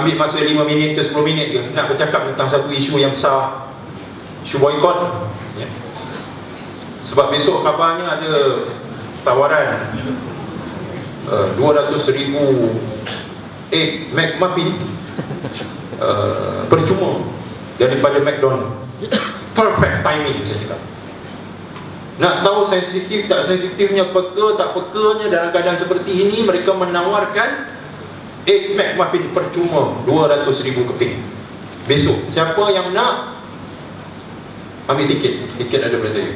ambil masa 5 minit ke 10 minit ke nak bercakap tentang satu isu yang besar. Isu boykot ya. sebab besok kabarnya ada tawaran uh, 200 ribu egg McMuffin uh, percuma daripada McDonald. Perfect timing saya cakap. Nak tahu sensitif tak sensitifnya peka tak pekanya dalam keadaan seperti ini mereka menawarkan egg McMuffin percuma 200 ribu keping. Besok siapa yang nak ambil tiket. Tiket ada pada saya.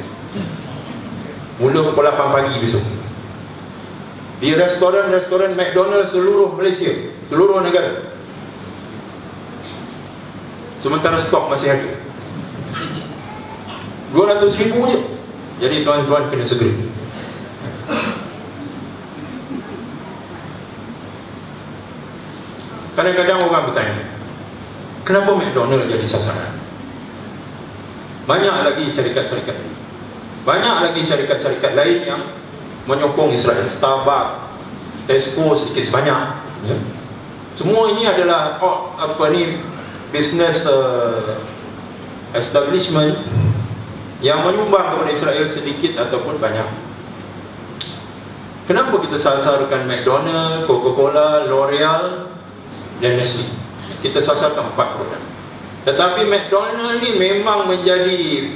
Mula pukul 8 pagi besok. Di restoran-restoran McDonald seluruh Malaysia seluruh negara. Sementara stok masih ada. 200 ribu je. Jadi tuan-tuan kena segera Kadang-kadang orang bertanya Kenapa McDonald jadi sasaran? Banyak lagi syarikat-syarikat Banyak lagi syarikat-syarikat lain yang Menyokong Israel Starbucks Tesco sedikit sebanyak ya. Semua ini adalah oh, Apa ni Business uh, Establishment yang menyumbang kepada Israel sedikit ataupun banyak. Kenapa kita sasarkan McDonald, Coca-Cola, L'Oreal dan Nestle? Kita sasarkan empat produk. Tetapi McDonald ni memang menjadi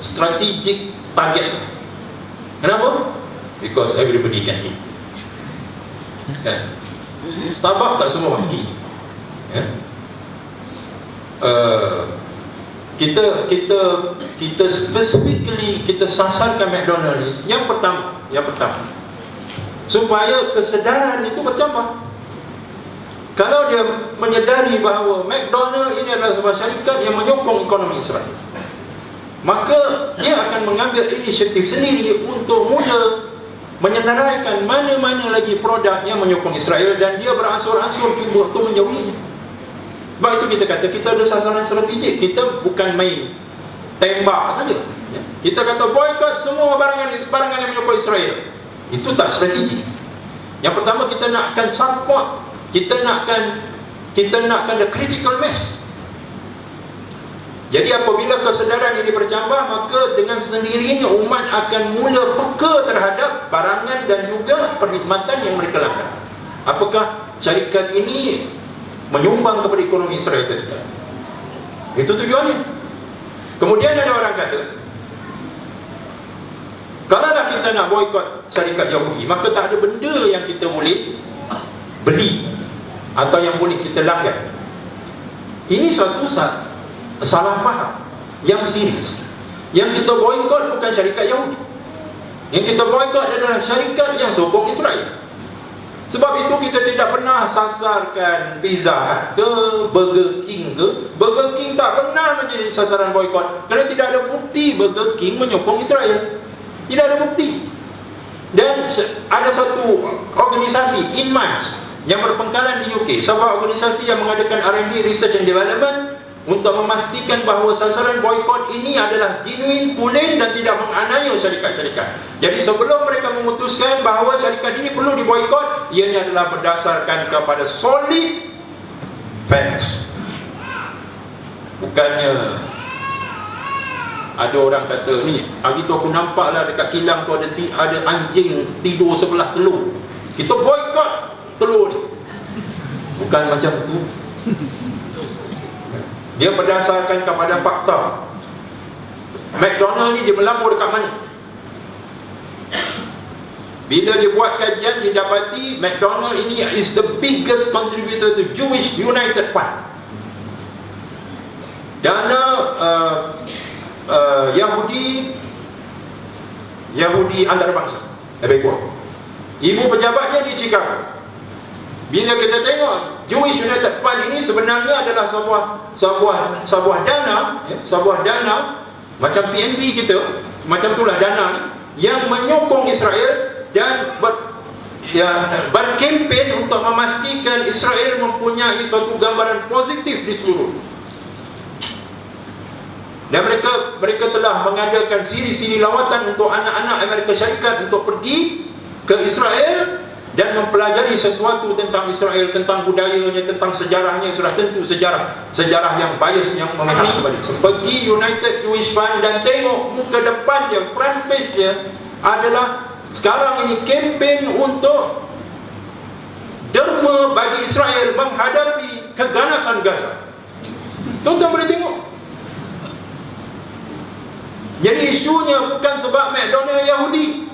strategic target. Kenapa? Because everybody can eat. Kan? Starbucks tak semua mati. Ya? Uh, kita kita kita specifically kita sasarkan McDonald ni yang pertama yang pertama supaya kesedaran itu bercambah kalau dia menyedari bahawa McDonald ini adalah sebuah syarikat yang menyokong ekonomi Israel maka dia akan mengambil inisiatif sendiri untuk mula menyenaraikan mana-mana lagi produk yang menyokong Israel dan dia beransur-ansur cuba untuk menjauhinya sebab itu kita kata kita ada sasaran strategik. Kita bukan main tembak saja. Ya. Kita kata boykot semua barangan barangan yang menyokong Israel. Itu tak strategi. Yang pertama kita nakkan support, kita nakkan kita nakkan the critical mass. Jadi apabila kesedaran ini bercambah maka dengan sendirinya umat akan mula peka terhadap barangan dan juga perkhidmatan yang mereka lakukan. Apakah syarikat ini menyumbang kepada ekonomi Israel itu tidak. Itu tujuannya. Kemudian ada orang kata, kalau kita nak boykot syarikat Yahudi, maka tak ada benda yang kita boleh beli atau yang boleh kita langgar. Ini suatu salah faham yang serius. Yang kita boykot bukan syarikat Yahudi. Yang kita boykot adalah syarikat yang sokong Israel. Sebab itu kita tidak pernah sasarkan pizza ke Burger King ke Burger King tak pernah menjadi sasaran boykot Kerana tidak ada bukti Burger King menyokong Israel Tidak ada bukti Dan ada satu organisasi Inmans Yang berpengkalan di UK Sebuah organisasi yang mengadakan R&D Research and Development untuk memastikan bahawa sasaran boykot ini adalah genuine, tulen dan tidak menganiaya syarikat-syarikat. Jadi sebelum mereka memutuskan bahawa syarikat ini perlu diboykot, ianya adalah berdasarkan kepada solid facts. Bukannya ada orang kata ni, hari tu aku nampaklah dekat kilang tu ada ada anjing tidur sebelah telur. Kita boykot telur. Ni. Bukan macam tu. Dia berdasarkan kepada fakta. McDonald ni dia melambur dekat mana? Bila dia buat kajian Dia dapati McDonald ini is the biggest contributor to Jewish United Fund. Dana uh, uh, Yahudi Yahudi antarabangsa. Lebih kurang. Ibu pejabatnya di Chicago bila kita tengok Jewish United Fund ini sebenarnya adalah sebuah sebuah sebuah dana, ya, sebuah dana macam PNB kita, macam itulah dana yang menyokong Israel dan ber, ya, berkempen untuk memastikan Israel mempunyai suatu gambaran positif di seluruh. Dan mereka mereka telah mengadakan siri-siri lawatan untuk anak-anak Amerika Syarikat untuk pergi ke Israel dan mempelajari sesuatu tentang Israel, tentang budayanya, tentang sejarahnya, sudah tentu sejarah sejarah yang bias yang memihak kepada. Pergi United Jewish Fund dan tengok muka depan dia, front page dia adalah sekarang ini kempen untuk derma bagi Israel menghadapi keganasan Gaza. Tuan-tuan boleh tengok. Jadi isunya bukan sebab McDonald Yahudi.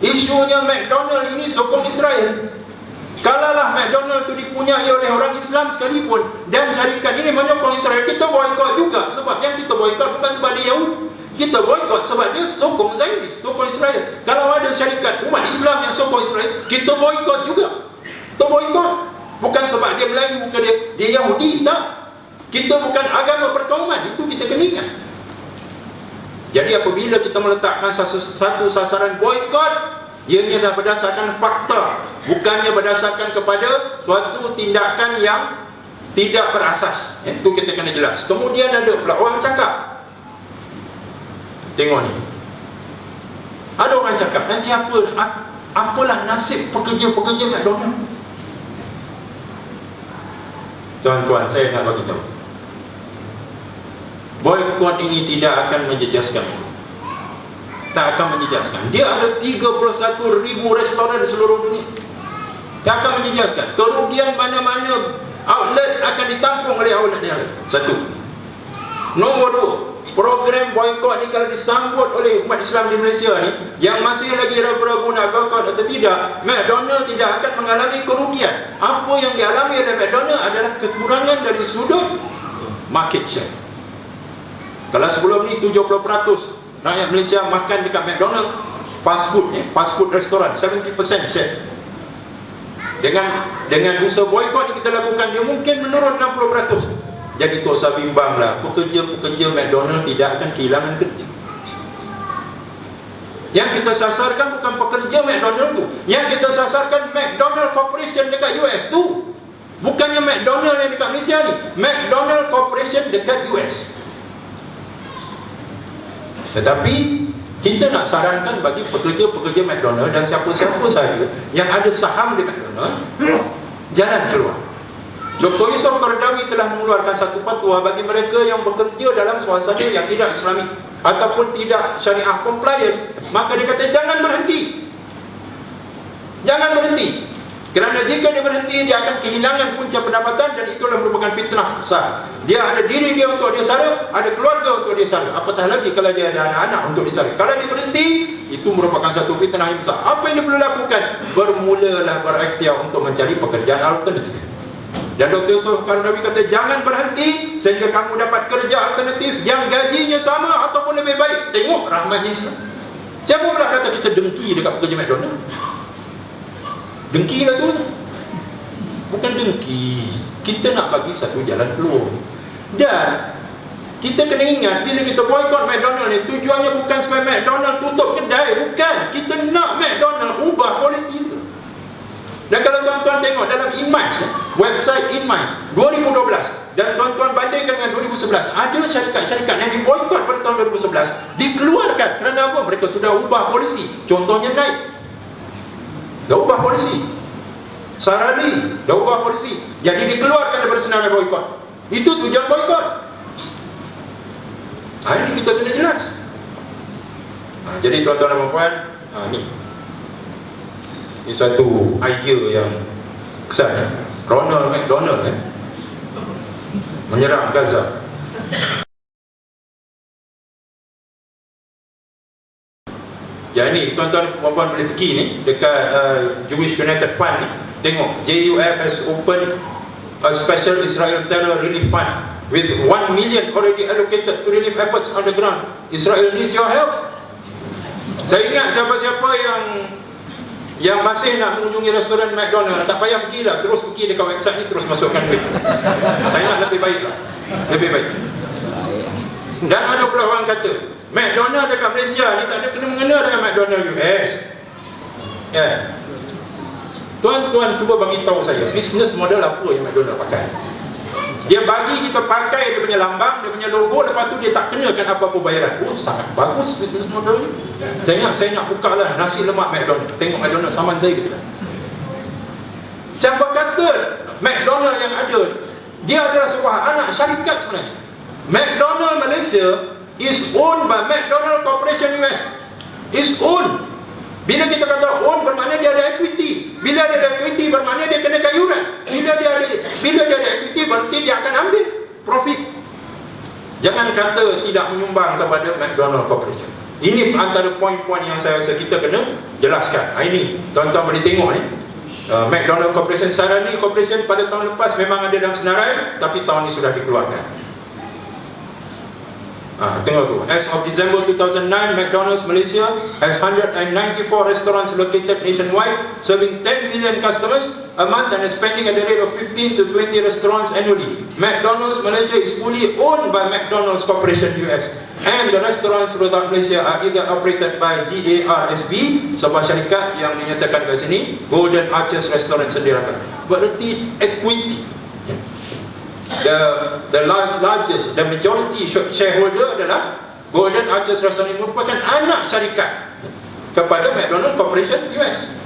Isunya McDonald ini sokong Israel. Kalaulah McDonald itu dipunyai oleh orang Islam sekalipun dan syarikat ini menyokong Israel, kita boykot juga sebab yang kita boykot bukan sebab dia Yahudi. Kita boykot sebab dia sokong Zionis, sokong Israel. Kalau ada syarikat umat Islam yang sokong Israel, kita boykot juga. Kita boykot bukan sebab dia Melayu, bukan dia dia Yahudi, tak. Kita bukan agama perkauman, itu kita kena ingat. Jadi apabila kita meletakkan satu, satu sasaran boykot, ianya dah berdasarkan fakta, bukannya berdasarkan kepada suatu tindakan yang tidak berasas. Itu kita kena jelas. Kemudian ada pula orang cakap. Tengok ni. Ada orang cakap, nanti apa apalah nasib pekerja-pekerja McDonald? Tuan-tuan, saya nak bagi tahu. Boykot ini tidak akan menjejaskan. Tak akan menjejaskan. Dia ada 31 ribu restoran seluruh dunia. Tak akan menjejaskan. Kerugian mana-mana outlet akan ditampung oleh outlet lain Satu. Nombor dua. Program boykot ni kalau disambut oleh umat Islam di Malaysia ni Yang masih lagi ragu-ragu nak boykot atau tidak McDonald tidak akan mengalami kerugian. Apa yang dialami oleh McDonald adalah kekurangan dari sudut market share kalau sebelum ni 70% rakyat Malaysia makan dekat McDonald fast food eh, fast food restoran 70% share. Dengan dengan usaha boykot yang kita lakukan dia mungkin menurun 60%. Jadi tak usah bimbanglah pekerja-pekerja McDonald tidak akan kehilangan kerja. Yang kita sasarkan bukan pekerja McDonald tu. Yang kita sasarkan McDonald Corporation dekat US tu. Bukannya McDonald yang dekat Malaysia ni. McDonald Corporation dekat US. Tetapi kita nak sarankan bagi pekerja-pekerja McDonald dan siapa-siapa saja yang ada saham di McDonald jalan keluar. Dr. Yusof Kardawi telah mengeluarkan satu fatwa bagi mereka yang bekerja dalam suasana yang tidak islami ataupun tidak syariah compliant maka dia kata jangan berhenti jangan berhenti kerana jika dia berhenti dia akan kehilangan punca pendapatan dan itulah merupakan fitnah besar. Dia ada diri dia untuk dia sara, ada keluarga untuk dia sara. Apatah lagi kalau dia ada anak-anak untuk dia sara. Kalau dia berhenti, itu merupakan satu fitnah yang besar. Apa yang dia perlu lakukan? Bermulalah berikhtiar untuk mencari pekerjaan alternatif. Dan Dr. Yusuf Karnawi kata jangan berhenti sehingga kamu dapat kerja alternatif yang gajinya sama ataupun lebih baik. Tengok rahmat Islam. Siapa pula kata kita dengki dekat pekerja McDonald? Dengki lah tu. Bukan dengki. Kita nak bagi satu jalan keluar. Dan Kita kena ingat Bila kita boycott McDonald ni Tujuannya bukan supaya McDonald tutup kedai Bukan. Kita nak McDonald ubah polisi itu dan kalau tuan-tuan tengok dalam IMAIS Website IMAIS 2012 Dan tuan-tuan bandingkan dengan 2011 Ada syarikat-syarikat yang diboykot pada tahun 2011 Dikeluarkan Kerana apa? Mereka sudah ubah polisi. Contohnya naik Dah ubah polisi. Sarali Dah ubah polisi. Jadi dikeluarkan daripada senarai boykot. Itu tujuan boykot. Ha, Ini kita kena jelas. Ha, Jadi tuan-tuan dan puan ha, Ini Ini satu idea yang Kesan ya? Ronald McDonald eh? Menyerang Gaza Ya ini tuan-tuan puan-puan boleh pergi ni dekat uh, Jewish United Fund ni tengok JUF has opened a special Israel terror relief fund with 1 million already allocated to relief efforts on the ground. Israel needs your help. Saya ingat siapa-siapa yang yang masih nak mengunjungi restoran McDonald tak payah pergi lah terus pergi dekat website ni terus masukkan duit. Saya nak lebih baik lah. Lebih baik. Dan ada pula orang kata McDonald dekat Malaysia ni tak ada kena mengena dengan McDonald US. Ya. Yeah. Tuan-tuan cuba bagi tahu saya, business model apa yang McDonald pakai? Dia bagi kita pakai dia punya lambang, dia punya logo, lepas tu dia tak kenakan apa-apa bayaran. Oh, sangat bagus business model ni. Saya nak saya nak buka lah nasi lemak McDonald. Tengok McDonald saman saya kita. Siapa kata McDonald yang ada Dia adalah sebuah anak syarikat sebenarnya McDonald Malaysia is owned by McDonald Corporation US Is owned. Bila kita kata own bermakna dia ada equity. Bila dia ada equity bermakna dia kena kayuran. Bila dia ada bila dia ada equity berarti dia akan ambil profit. Jangan kata tidak menyumbang kepada McDonald Corporation. Ini antara poin-poin yang saya rasa kita kena jelaskan. Ha, Ini tuan-tuan boleh tengok ni. Uh, McDonald Corporation Sarani Corporation pada tahun lepas memang ada dalam senarai tapi tahun ini sudah dikeluarkan Ah, tengok tu. As of December 2009, McDonald's Malaysia has 194 restaurants located nationwide, serving 10 million customers a month and is spending at the rate of 15 to 20 restaurants annually. McDonald's Malaysia is fully owned by McDonald's Corporation US, and the restaurants throughout Malaysia are either operated by GARSB, sebuah syarikat yang dinyatakan kat sini, Golden Arches Restaurant Sendirian. Berarti equity the the largest the majority shareholder adalah Golden Arches Restaurant merupakan anak syarikat kepada McDonald Corporation US